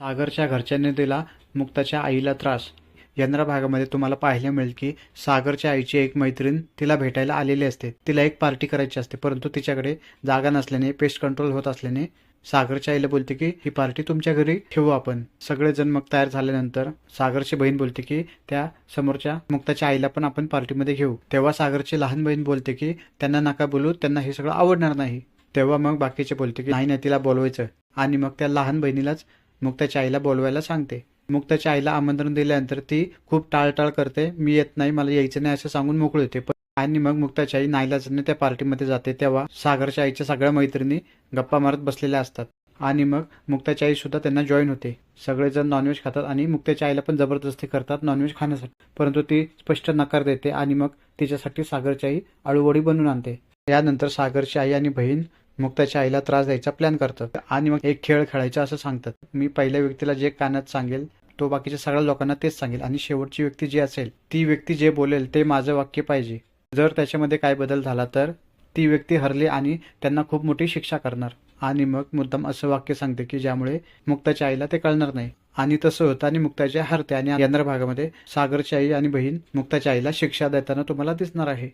सागरच्या घरच्यांनी दिला मुक्ताच्या आईला त्रास. यंद्रा भागामध्ये तुम्हाला पाहायला मिळेल की सागरच्या आईची एक मैत्रीण तिला भेटायला आलेली असते. तिला एक पार्टी करायची असते परंतु तिच्याकडे जागा नसल्याने पेस्ट कंट्रोल होत असल्याने सागरच्या आईला बोलते की ही पार्टी तुमच्या घरी ठेवू आपण. सगळेजण मग तयार झाल्यानंतर सागरची बहीण बोलते की त्या समोरच्या मुक्ताच्या आईला पण आपण पार्टीमध्ये घेऊ. तेव्हा सागरची लहान बहीण बोलते की त्यांना नका बोलू त्यांना हे सगळं आवडणार नाही. तेव्हा मग बाकीचे बोलते की नाही नाही तिला बोलवायचं. आणि मग त्या लहान बहिणीलाच मुक्ताच्या आईला बोलवायला सांगते. मुक्ताच्या आईला आमंत्रण दिल्यानंतर ती खूप टाळटाळ करते. मी येत नाही मला यायचं नाही असं सांगून मोकळी होते. पण आणि मग मुक्ताची आई नाईलाजाने त्या पार्टीमध्ये जाते तेव्हा सागरच्या आईच्या सगळ्या मैत्रिणी गप्पा मारत बसलेल्या असतात. आणि मग मुक्ताची आई सुद्धा त्यांना जॉईन होते. सगळेजण नॉनव्हेज खातात आणि मुक्ताच्या आईला पण जबरदस्ती करतात नॉनव्हेज खाण्यासाठी. परंतु ती स्पष्ट नकार देते आणि मग तिच्यासाठी सागरची आई अळूवडी बनवून आणते. यानंतर सागरची आई आणि बहीण मुक्ताच्या आईला त्रास द्यायचा प्लॅन करतात. आणि मग एक खेळ खेळायचा असं सांगतात. मी पहिल्या व्यक्तीला जे कानात सांगेल तो बाकीच्या सगळ्या लोकांना तेच सांगेल. आणि शेवटची व्यक्ती जी असेल ती व्यक्ती जे बोलेल ते माझं वाक्य पाहिजे. जर त्याच्यामध्ये काय बदल झाला तर ती व्यक्ती हरली आणि त्यांना खूप मोठी शिक्षा करणार. आणि मग मुद्दाम असं वाक्य सांगते की ज्यामुळे मुक्ताच्या आईला ते कळणार नाही. आणि तसं होतं आणि मुक्ताची आई हरते. आणि यंद्र भागामध्ये सागरची आई आणि बहीण मुक्ताच्या आईला शिक्षा देताना तुम्हाला दिसणार आहे.